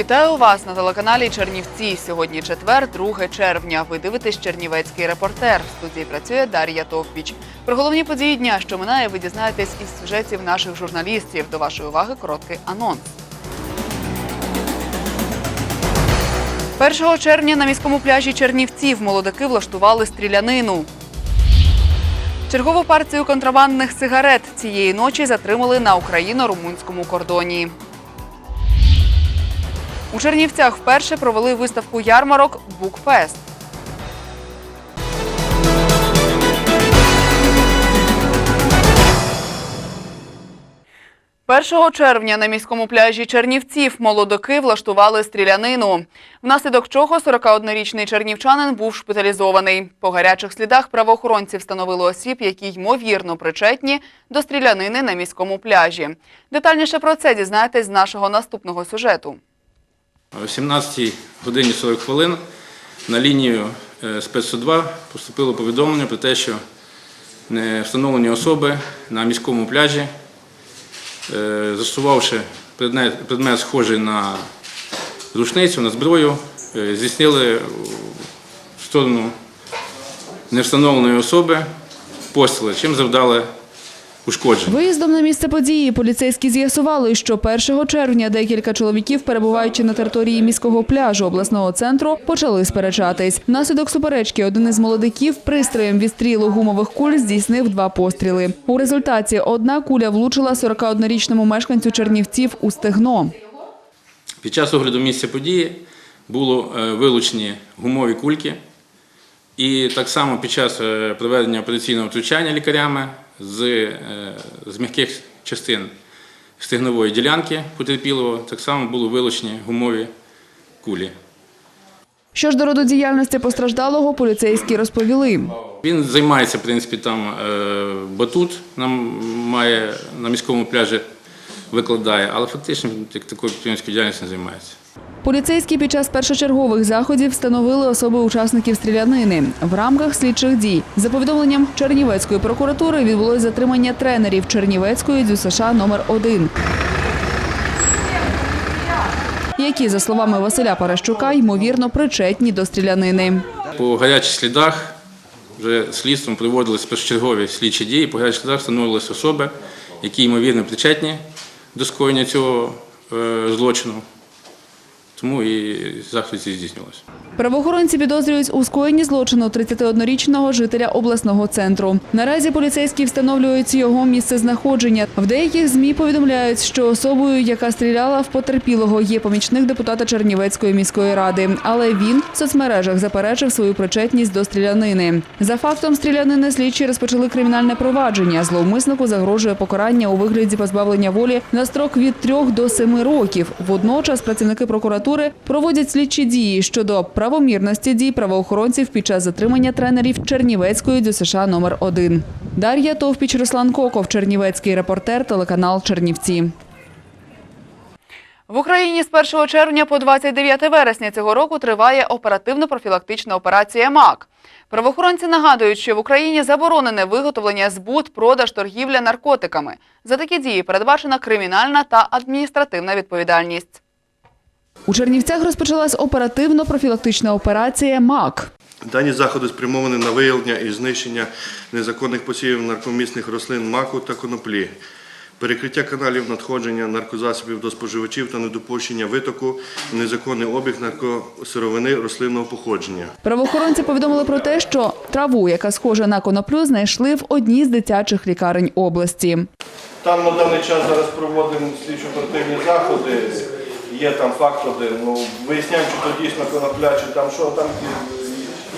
Вітаю вас на телеканалі Чернівці. Сьогодні четвер, 2 червня. Ви дивитесь Чернівецький репортер. В студії працює Дар'я Товпіч. Про головні події дня, що минає, ви дізнаєтесь із сюжетів наших журналістів. До вашої уваги короткий анонс. 1 червня на міському пляжі Чернівців молодики влаштували стрілянину. Чергову партію контрабандних сигарет цієї ночі затримали на україно-румунському кордоні. У Чернівцях вперше провели виставку ярмарок Букфест. Першого червня на міському пляжі Чернівців молодики влаштували стрілянину, внаслідок чого 41-річний чернівчанин був шпиталізований. По гарячих слідах правоохоронці встановили осіб, які ймовірно причетні до стрілянини на міському пляжі. Детальніше про це дізнаєтесь з нашого наступного сюжету. О 17 годині 40 хвилин на лінію е, спецсудва поступило повідомлення про те, що не встановлені особи на міському пляжі, е, застосувавши предмет, предмет схожий на рушницю, на зброю, е, здійснили в сторону невстановленої особи постріли, чим завдали ушкоджень. Виїздом на місце події поліцейські з'ясували, що 1 червня декілька чоловіків, перебуваючи на території міського пляжу обласного центру, почали сперечатись. Внаслідок суперечки один із молодиків пристроєм відстрілу гумових куль здійснив два постріли. У результаті одна куля влучила 41-річному мешканцю Чернівців у стегно. Під час огляду місця події було е, вилучені гумові кульки, і так само під час е, проведення операційного втручання лікарями з, е, з м'яких частин стегнової ділянки потерпілого так само були вилучені гумові кулі. Що ж до роду діяльності постраждалого, поліцейські розповіли. Він займається, в принципі, там е, батут нам має на міському пляжі викладає, але фактично такою підприємською діяльністю не займається. Поліцейські під час першочергових заходів встановили особи учасників стрілянини. В рамках слідчих дій за повідомленням Чернівецької прокуратури відбулось затримання тренерів Чернівецької ДЮСШ номер 1 які, за словами Василя Паращука, ймовірно причетні до стрілянини. По гарячих слідах вже слідством проводились першочергові слідчі дії. По гарячих слідах встановилися особи, які ймовірно причетні до скоєння цього е, злочину. Тому і заходи ці здійснювалися. Правоохоронці підозрюють у скоєнні злочину 31-річного жителя обласного центру. Наразі поліцейські встановлюють його місце знаходження. В деяких змі повідомляють, що особою, яка стріляла в потерпілого, є помічник депутата Чернівецької міської ради. Але він в соцмережах заперечив свою причетність до стрілянини. За фактом стрілянини слідчі розпочали кримінальне провадження. Зловмиснику загрожує покарання у вигляді позбавлення волі на строк від 3 до 7 років. Водночас працівники прокуратури проводять слідчі дії щодо правомірності дій правоохоронців під час затримання тренерів Чернівецької ДЮСШ номер 1 Дар'я Товпіч, Руслан Коков, Чернівецький репортер, телеканал Чернівці. В Україні з 1 червня по 29 вересня цього року триває оперативно-профілактична операція МАК. Правоохоронці нагадують, що в Україні заборонене виготовлення, збут, продаж, торгівля наркотиками. За такі дії передбачена кримінальна та адміністративна відповідальність. У Чернівцях розпочалась оперативно-профілактична операція МАК. Дані заходи спрямовані на виявлення і знищення незаконних посівів наркомісних рослин маку та коноплі, перекриття каналів надходження наркозасобів до споживачів та недопущення витоку незаконний обіг наркосировини рослинного походження. Правоохоронці повідомили про те, що траву, яка схожа на коноплю, знайшли в одній з дитячих лікарень області. Там на даний час зараз проводимо слідчо-оперативні заходи. Є там факт один. Ну виясняємо, чи то дійсно конопля, чи там що там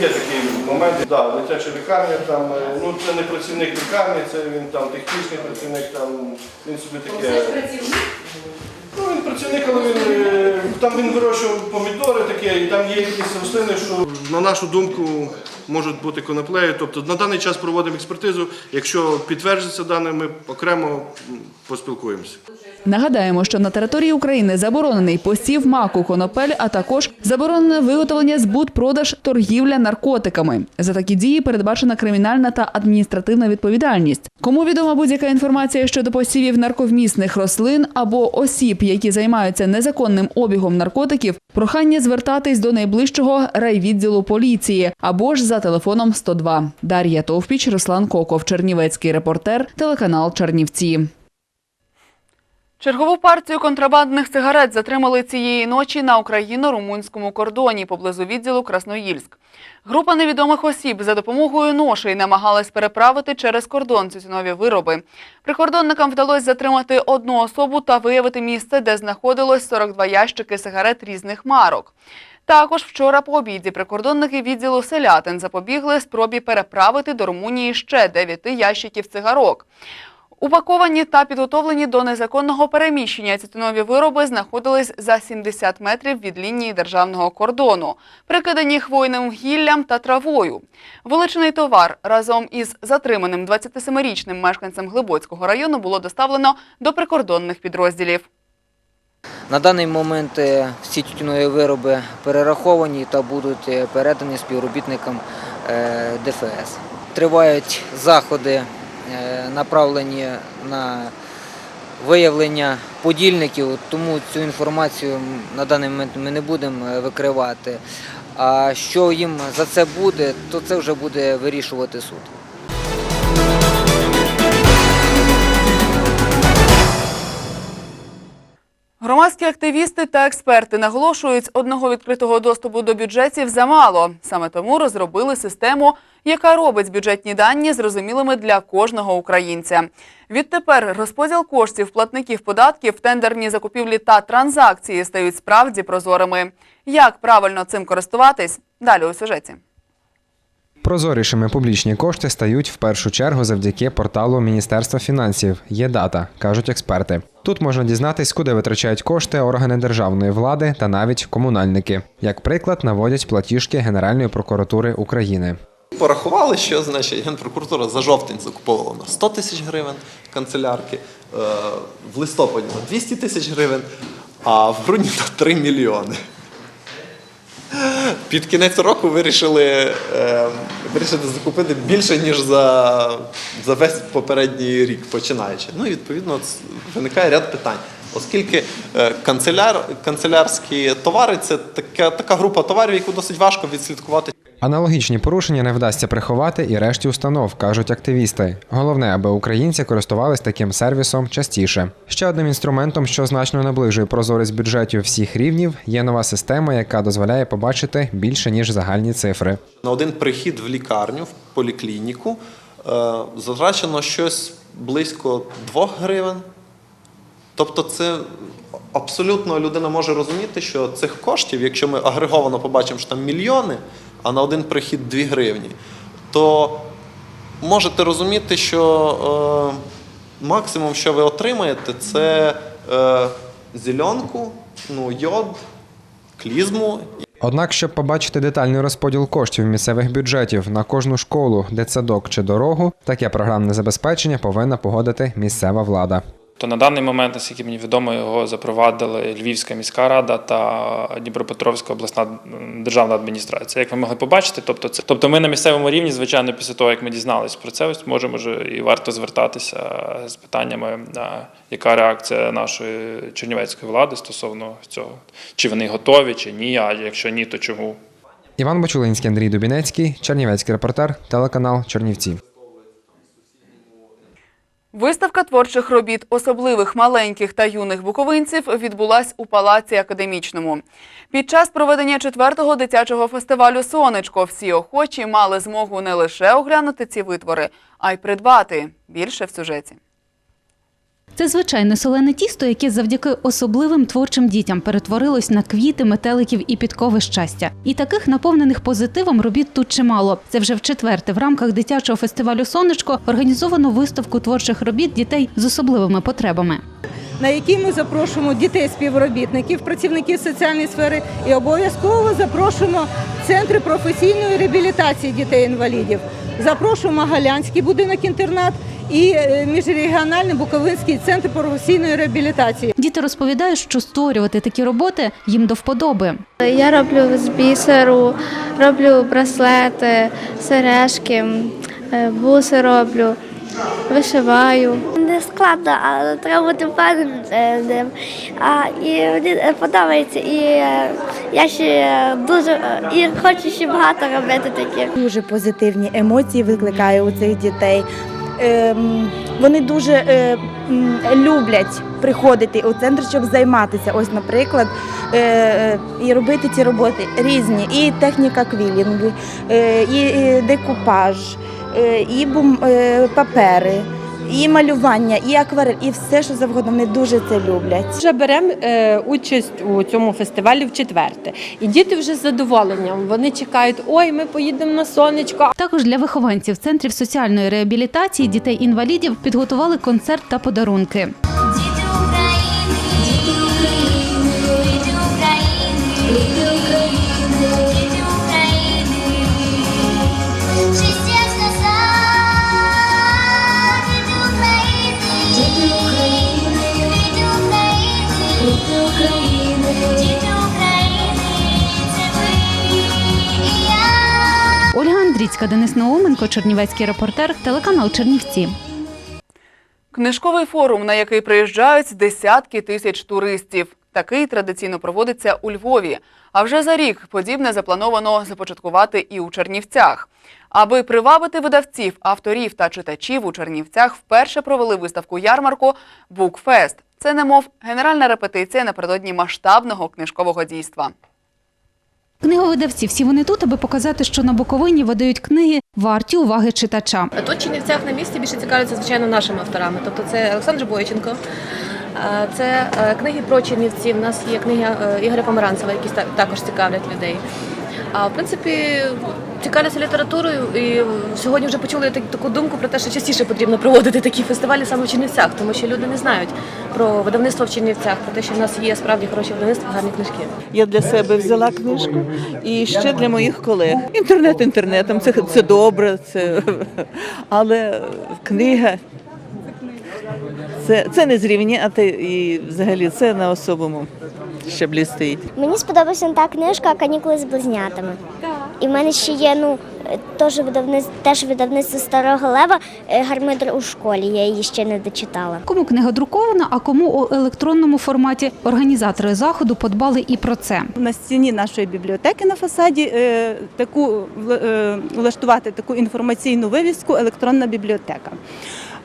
є такі моменти. Да, дитяча лікарня там. е, Ну це не працівник лікарні, це він там технічний працівник. Там він собі таке. Ну, він працівник, але він, е, там він вирощував помідори таке, і там є якісь рослини, що, на нашу думку, можуть бути коноплею. Тобто на даний час проводимо експертизу. Якщо підтверджується дане, ми окремо м, поспілкуємося. Нагадаємо, що на території України заборонений посів маку конопель, а також заборонене виготовлення, збут, продаж, торгівля наркотиками. За такі дії передбачена кримінальна та адміністративна відповідальність. Кому відома будь-яка інформація щодо посівів нарковмісних рослин або осіб, які займаються незаконним обігом наркотиків, прохання звертатись до найближчого райвідділу поліції або ж за телефоном 102. Дар'я Товпіч, Руслан Коков, Чернівецький репортер, телеканал Чернівці. Чергову партію контрабандних сигарет затримали цієї ночі на україно-румунському кордоні поблизу відділу Красноїльськ. Група невідомих осіб за допомогою ношей намагалась переправити через кордон тютюнові вироби. Прикордонникам вдалося затримати одну особу та виявити місце, де знаходилось 42 ящики сигарет різних марок. Також вчора по обіді прикордонники відділу селятин запобігли спробі переправити до Румунії ще 9 ящиків цигарок. Упаковані та підготовлені до незаконного переміщення тютюнові вироби знаходились за 70 метрів від лінії державного кордону, прикидані хвойним гіллям та травою. Вилучений товар разом із затриманим 27-річним мешканцем Глибоцького району було доставлено до прикордонних підрозділів. На даний момент е, всі тютюнові вироби перераховані та будуть е, передані співробітникам е, ДФС. Тривають заходи, направлені на виявлення подільників, тому цю інформацію на даний момент ми не будемо е, викривати. А що їм за це буде, то це вже буде вирішувати суд. Громадські активісти та експерти наголошують, одного відкритого доступу до бюджетів замало. Саме тому розробили систему, яка робить бюджетні дані зрозумілими для кожного українця. Відтепер розподіл коштів платників податків, тендерні закупівлі та транзакції стають справді прозорими. Як правильно цим користуватись? Далі у сюжеті. Прозорішими публічні кошти стають в першу чергу завдяки порталу Міністерства фінансів. Є дата, кажуть експерти. Тут можна дізнатись, куди витрачають кошти органи державної влади та навіть комунальники. Як приклад, наводять платіжки Генеральної прокуратури України. Порахували, що значить Генпрокуратура за жовтень закуповувала на 100 тисяч гривень канцелярки, е, в листопаді на 200 тисяч гривень, а в грудні на 3 мільйони. Під кінець року вирішили, е, вирішили закупити більше, ніж за, за весь попередній рік, починаючи. Ну і відповідно виникає ряд питань. Оскільки е, канцеляр, канцелярські товари це така, така група товарів, яку досить важко відслідкувати. Аналогічні порушення не вдасться приховати і решті установ, кажуть активісти. Головне, аби українці користувались таким сервісом частіше. Ще одним інструментом, що значно наближує прозорість бюджетів всіх рівнів, є нова система, яка дозволяє побачити більше ніж загальні цифри. На один прихід в лікарню, в поліклініку е, затрачено щось близько 2 гривень. Тобто, це абсолютно людина може розуміти, що цих коштів, якщо ми агреговано побачимо, що там мільйони, а на один прихід 2 гривні, то можете розуміти, що е, максимум, що ви отримаєте, це е, зеленку, ну, йод, клізму Однак, щоб побачити детальний розподіл коштів місцевих бюджетів на кожну школу, дитсадок чи дорогу, таке програмне забезпечення повинна погодити місцева влада. То на даний момент, наскільки мені відомо, його запровадили Львівська міська рада та Дніпропетровська обласна державна адміністрація. Як ви могли побачити, тобто це тобто ми на місцевому рівні, звичайно, після того як ми дізнались про це, ось можемо вже і варто звертатися з питаннями, яка реакція нашої чернівецької влади стосовно цього, чи вони готові, чи ні. А якщо ні, то чому? Іван Бочулинський, Андрій Дубінецький, Чернівецький репортер, телеканал Чернівці. Виставка творчих робіт особливих маленьких та юних буковинців відбулась у Палаці Академічному. Під час проведення четвертого дитячого фестивалю Сонечко всі охочі мали змогу не лише оглянути ці витвори, а й придбати більше в сюжеті. Це звичайне солене тісто, яке завдяки особливим творчим дітям перетворилось на квіти, метеликів і підкови щастя. І таких наповнених позитивом робіт тут чимало. Це вже в четверте в рамках дитячого фестивалю Сонечко організовано виставку творчих робіт дітей з особливими потребами. на який ми запрошуємо дітей співробітників, працівників соціальної сфери і обов'язково запрошуємо центри професійної реабілітації дітей-інвалідів. Запрошуємо Галянський будинок-інтернат і е, міжрегіональний Буковинський центр професійної реабілітації. Діти розповідають, що створювати такі роботи їм до вподоби. Я роблю з бісеру, роблю браслети, сережки, е, буси роблю, вишиваю. Не складно, але треба бути впевненим. А, і мені подобається. І е, я ще дуже е, і хочу ще багато робити таких. Дуже позитивні емоції викликає у цих дітей. Ем, Вони дуже е, люблять приходити у центр, щоб займатися. Ось, наприклад, е, е, і робити ці роботи різні. І техніка квілінгу, е, і, декупаж, е, і бум, е, папери, і малювання, і акварель, і все, що завгодно. Вони дуже це люблять. Вже беремо е, участь у цьому фестивалі в четверте. І діти вже з задоволенням. Вони чекають, ой, ми поїдемо на сонечко. Також для вихованців центрів соціальної реабілітації дітей-інвалідів підготували концерт та подарунки. Ольга Денис Науменко, Чернівецький репортер, телеканал Чернівці. Книжковий форум, на який приїжджають десятки тисяч туристів. Такий традиційно проводиться у Львові. А вже за рік подібне заплановано започаткувати і у Чернівцях. Аби привабити видавців, авторів та читачів у Чернівцях вперше провели виставку ярмарку Букфест. Це немов генеральна репетиція напередодні масштабного книжкового дійства. Книговидавці всі вони тут, аби показати, що на Буковині видають книги варті уваги читача. Тут в Чернівцях на місці більше цікавляться, звичайно, нашими авторами. Тобто це Олександр Бойченко, це е, книги про Чернівці. У нас є книга е, Ігоря Помаранцева, які також цікавлять людей. А в принципі, цікавляться літературою, і сьогодні вже почули так- таку думку про те, що частіше потрібно проводити такі фестивалі саме в Чернівцях, тому що люди не знають про видавництво в Чернівцях, про те, що в нас є справді хороші видавництва, гарні книжки. Я для себе взяла книжку і ще для моїх колег. Інтернет інтернетом це, це добре, це, але книга це, це не зрівняти і взагалі це на особому щаблі стоїть. Мені сподобалася та книжка Канікули з близнятами. І в мене ще є ну е, теж видавництво, теж видавництво старого лева е, гармидр у школі. Я її ще не дочитала. Кому книга друкована, а кому у електронному форматі. Організатори заходу подбали і про це. На стіні нашої бібліотеки на фасаді е, таку е, влаштувати таку інформаційну вивіску електронна бібліотека.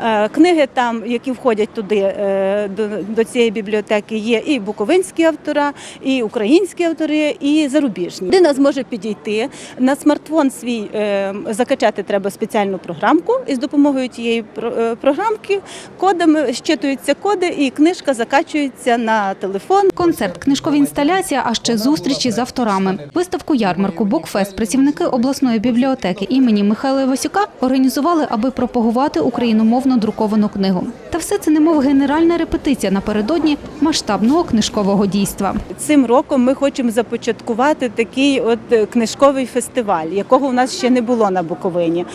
Е, Книги там, які входять туди е, до, цієї бібліотеки, є і буковинські автора, і українські автори, і зарубіжні. Людина зможе підійти на смартфон свій е, закачати треба спеціальну програмку, і з допомогою тієї про- програмки кодами щитуються коди, і книжка закачується на телефон. Концерт, книжкова інсталяція, а ще зустрічі з авторами. Виставку ярмарку Букфест працівники обласної бібліотеки імені Михайла Івасюка організували, аби пропагувати україномовну друковану книгу. Та все це немов генеральна репетиція напередодні масштабного книжкового дійства. Цим роком ми хочемо започаткувати такий от е, книжковий фестиваль, якого у нас ще не було на Буковині.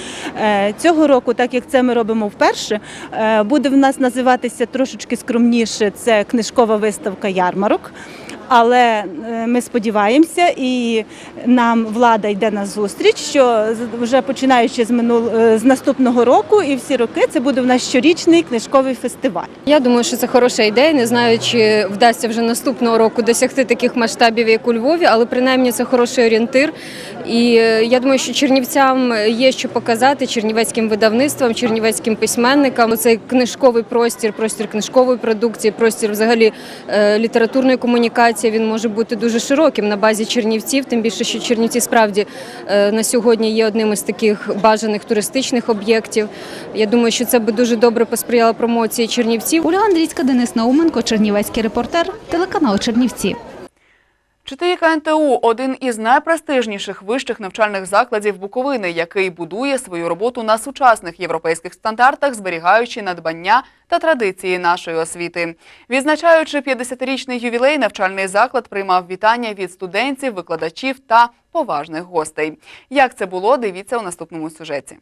Е, Цього року, так як це ми робимо вперше, е, буде в нас називатися трошечки скромніше. Це книжкова виставка ярмарок. Але е, ми сподіваємося, і нам влада йде на зустріч, що вже починаючи з минул е, з наступного року, і всі роки це буде в нас щорічний книжковий фестиваль. Я думаю, що це хороша ідея. Не знаю, чи вдасться вже наступного року досягти таких масштабів, як у Львові, але принаймні це хороший орієнтир. І е, я думаю, що чернівцям є що показати чернівецьким видавництвам, чернівецьким письменникам. Цей книжковий простір, простір книжкової продукції, простір взагалі літературної комунікації. Він може бути дуже широким на базі чернівців. Тим більше, що Чернівці справді е, на сьогодні є одним із таких бажаних туристичних об'єктів. Я думаю, що це би дуже добре посприяло промоції Чернівців. Ольга Андрійська, Денис Науменко, Чернівецький репортер, телеканал Чернівці. Вчителі КНТУ – один із найпрестижніших вищих навчальних закладів Буковини, який будує свою роботу на сучасних європейських стандартах, зберігаючи надбання та традиції нашої освіти. Відзначаючи 50-річний ювілей, навчальний заклад приймав вітання від студентів, викладачів та поважних гостей. Як це було, дивіться у наступному сюжеті.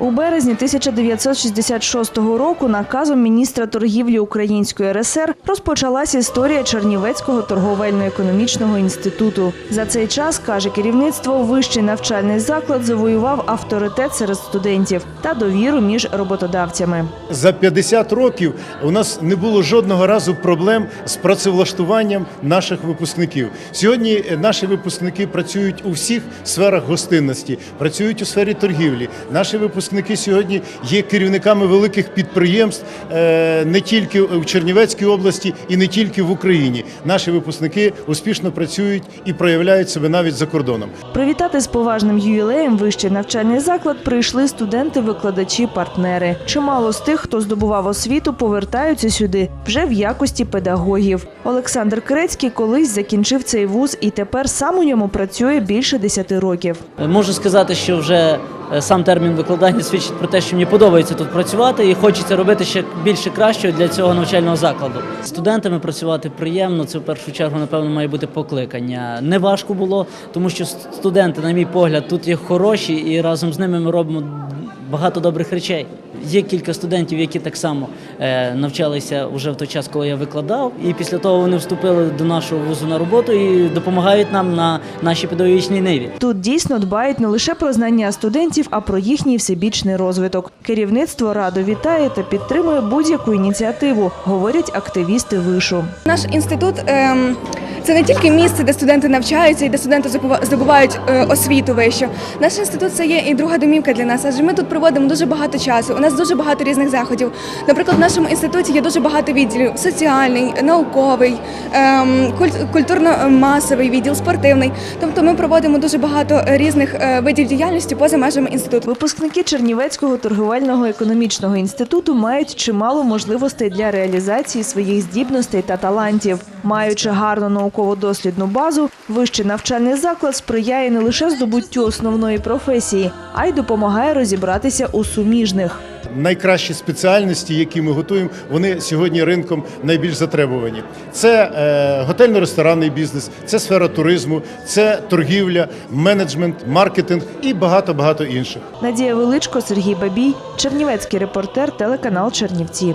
У березні 1966 року наказом міністра торгівлі Української РСР розпочалась історія Чернівецького торговельно-економічного інституту. За цей час, каже керівництво, вищий навчальний заклад завоював авторитет серед студентів та довіру між роботодавцями. За 50 років у нас не було жодного разу проблем з працевлаштуванням наших випускників. Сьогодні е, наші випускники працюють у всіх сферах гостинності, працюють у сфері торгівлі. Наші випускники сьогодні є керівниками великих підприємств е, не тільки в Чернівецькій області і не тільки в Україні. Наші випускники успішно працюють і проявляють себе навіть за кордоном. Привітати з поважним ювілеєм вищий навчальний заклад прийшли студенти, викладачі, партнери. Чимало з тих, хто здобував освіту, повертаються сюди вже в якості педагогів. Олександр Крецький колись закінчив цей вуз і тепер сам у ньому працює більше 10 років. Можу сказати, що вже е, сам термін викладання свідчить про те, що мені подобається тут працювати і хочеться робити ще більше кращого для цього навчального закладу. Студентами працювати приємно. Це в першу чергу, напевно, має бути покликання. Не важко було, тому що студенти, на мій погляд, тут є хороші, і разом з ними ми робимо багато добрих речей. Є кілька студентів, які так само е, навчалися вже в той час, коли я викладав, і після того вони вступили до нашого вузу на роботу і допомагають нам на нашій педагогічній ниві. Тут дійсно дбають не лише про знання студентів, а про їхній всебічний розвиток. Керівництво радо вітає та підтримує будь-яку ініціативу, говорять активісти вишу. Наш інститут ем, це не тільки місце, де студенти навчаються і де студенти здобува- здобувають е, освіту вищу. Наш інститут це є і друга домівка для нас, адже ми тут проводимо дуже багато часу. У нас дуже багато різних заходів. Наприклад, в нашому інституті є дуже багато відділів: соціальний, науковий, ем, культурно-масовий відділ, спортивний. Тобто ми проводимо дуже багато різних е, видів діяльності поза межами інституту. Випускники Чернівецького торговельного економічного інституту мають чимало можливостей для реалізації своїх здібностей та талантів. Маючи гарну науково-дослідну базу, вищий навчальний заклад сприяє не лише здобуттю основної професії, а й допомагає розібратися у суміжних. Найкращі спеціальності, які ми готуємо, вони сьогодні ринком найбільш затребувані. Це е, готельно-ресторанний бізнес, це сфера туризму, це торгівля, менеджмент, маркетинг і багато багато інших. Надія Величко, Сергій Бабій, Чернівецький репортер, телеканал Чернівці.